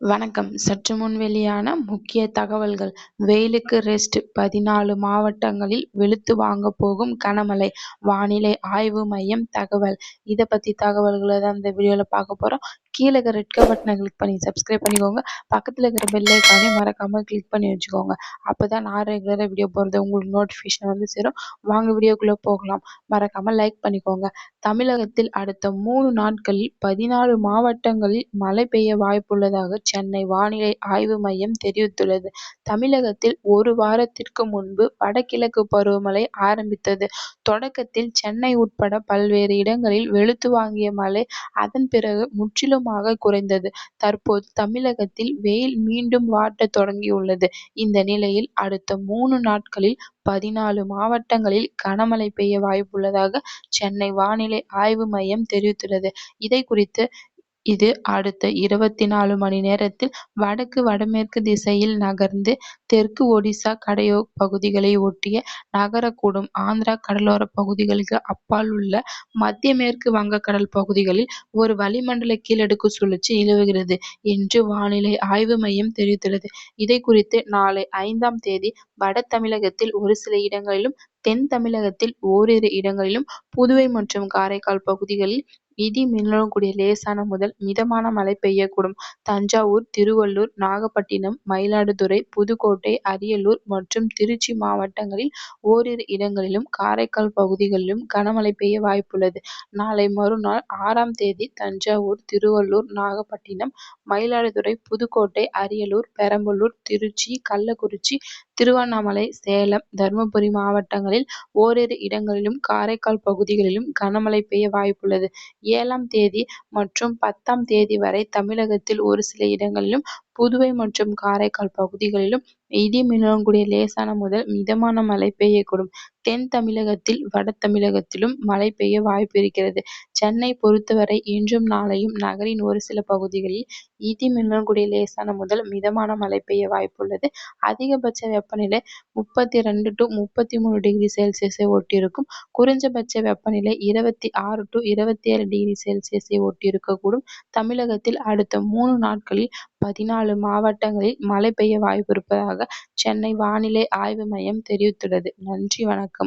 வணக்கம். சற்று முன் வெளியான முக்கிய தகவல்கள். வெயிலுக்கு ரெஸ்ட் பதினாலு மாவட்டங்களில் வெளுத்து வாங்க போகும் கனமழை. வானிலை ஆய்வு மையம் தகவல். இதை பற்றி தகவல்களை தான் இந்த வீடியோவில் பார்க்க போகிறோம் கீழே இருக்கிற ரெட் கலர் பட்டனை கிளிக் பண்ணி சப்ஸ்கிரைப் பண்ணிக்கோங்க. பக்கத்தில் இருக்கிற பெல் ஐக்கானே மறக்காமல் கிளிக் பண்ணி வச்சுக்கோங்க. அப்போ தான் நான் ரெகுலராக வீடியோ போகிறது உங்களுக்கு நோட்டிஃபிகேஷன் வந்து சேரும். வாங்க வீடியோக்குள்ளே போகலாம். மறக்காமல் லைக் பண்ணிக்கோங்க. தமிழகத்தில் அடுத்த மூணு நாட்களில் பதினாலு மாவட்டங்களில் மழை பெய்ய வாய்ப்புள்ளதாக சென்னை வானிலை ஆய்வு மையம் தெரிவித்துள்ளது. தமிழகத்தில் ஒரு வாரத்திற்கு முன்பு வடகிழக்கு பருவமழை ஆரம்பித்தது. தொடக்கத்தில் சென்னை உட்பட பல்வேறு இடங்களில் வெளுத்து வாங்கிய மழை. அதன் பிறகு முற்றிலும் கணிசமாக குறைந்தது. தற்போது தமிழகத்தில் வெயில் மீண்டும் வாட்டத் தொடங்கியுள்ளது. இந்த நிலையில் அடுத்த மூணு நாட்களில் பதினாலு மாவட்டங்களில் கனமழை பெய்ய வாய்ப்புள்ளதாக சென்னை வானிலை ஆய்வு மையம் தெரிவித்துள்ளது. இதைக்குறித்து இது அடுத்த இருபத்தி நாலு மணி நேரத்தில் வடக்கு வடமேற்கு திசையில் நகர்ந்து தெற்கு ஒடிசா கடையோ பகுதிகளை ஒட்டிய நகரக்கூடும். ஆந்திரா கடலோரப் பகுதிகளுக்கு அப்பால் உள்ள மத்திய மேற்கு வங்கக்கடல் பகுதிகளில் ஒரு வளிமண்டல கீழடுக்கு சுழற்சி நிலவுகிறது என்று வானிலை ஆய்வு மையம் தெரிவித்துள்ளது. இதைக்குறித்து நாளை ஐந்தாம் தேதி வட தமிழகத்தில் ஒரு சில இடங்களிலும் தென் தமிழகத்தில் ஓரிரு இடங்களிலும் புதுவை மற்றும் காரைக்கால் பகுதிகளில் இடி மின்னலுடன் கூடிய லேசான முதல் மிதமான மழை பெய்யக்கூடும். தஞ்சாவூர் திருவள்ளூர் நாகப்பட்டினம் மயிலாடுதுறை புதுக்கோட்டை அரியலூர் மற்றும் திருச்சி மாவட்டங்களில் ஓரிரு இடங்களிலும் காரைக்கால் பகுதிகளிலும் கனமழை பெய்ய வாய்ப்புள்ளது. நாளை மறுநாள் ஆறாம் தேதி தஞ்சாவூர் திருவள்ளூர் நாகப்பட்டினம் மயிலாடுதுறை புதுக்கோட்டை அரியலூர் பெரம்பலூர் திருச்சி கள்ளக்குறிச்சி திருவண்ணாமலை சேலம் தர்மபுரி மாவட்டங்களில் ஓரிரு இடங்களிலும் காரைக்கால் பகுதிகளிலும் கனமழை பெய்ய வாய்ப்புள்ளது. ஏழாம் தேதி மற்றும் பத்தாம் தேதி வரை தமிழகத்தில் ஒரு சில இடங்களிலும் புதுவை மற்றும் காரைக்கால் பகுதிகளிலும் இடி மின்னலுடன் கூடிய லேசான முதல் மிதமான மழை பெய்யக்கூடும். தென் தமிழகத்தில் வட தமிழகத்திலும் மழை பெய்ய வாய்ப்பு இருக்கிறது. சென்னை பொறுத்தவரை இன்றும் நாளையும் நகரின் ஒரு சில பகுதிகளில் இடி மின்னலுடன் கூடிய லேசான முதல் மிதமான மழை பெய்ய வாய்ப்புள்ளது. அதிகபட்ச வெப்பநிலை முப்பத்தி இரண்டு டு முப்பத்தி மூணு டிகிரி செல்சியஸை ஒட்டியிருக்கும். குறைந்தபட்ச வெப்பநிலை இருபத்தி ஆறு டு இருபத்தி ஏழு டிகிரி செல்சியஸை ஒட்டியிருக்கக்கூடும். தமிழகத்தில் அடுத்த மூணு நாட்களில் பதினாலு மாவட்டங்களில் மழை பெய்ய வாய்ப்பிருப்பதாக சென்னை வானிலை ஆய்வு மையம் தெரிவித்துள்ளது. நன்றி வணக்கம்.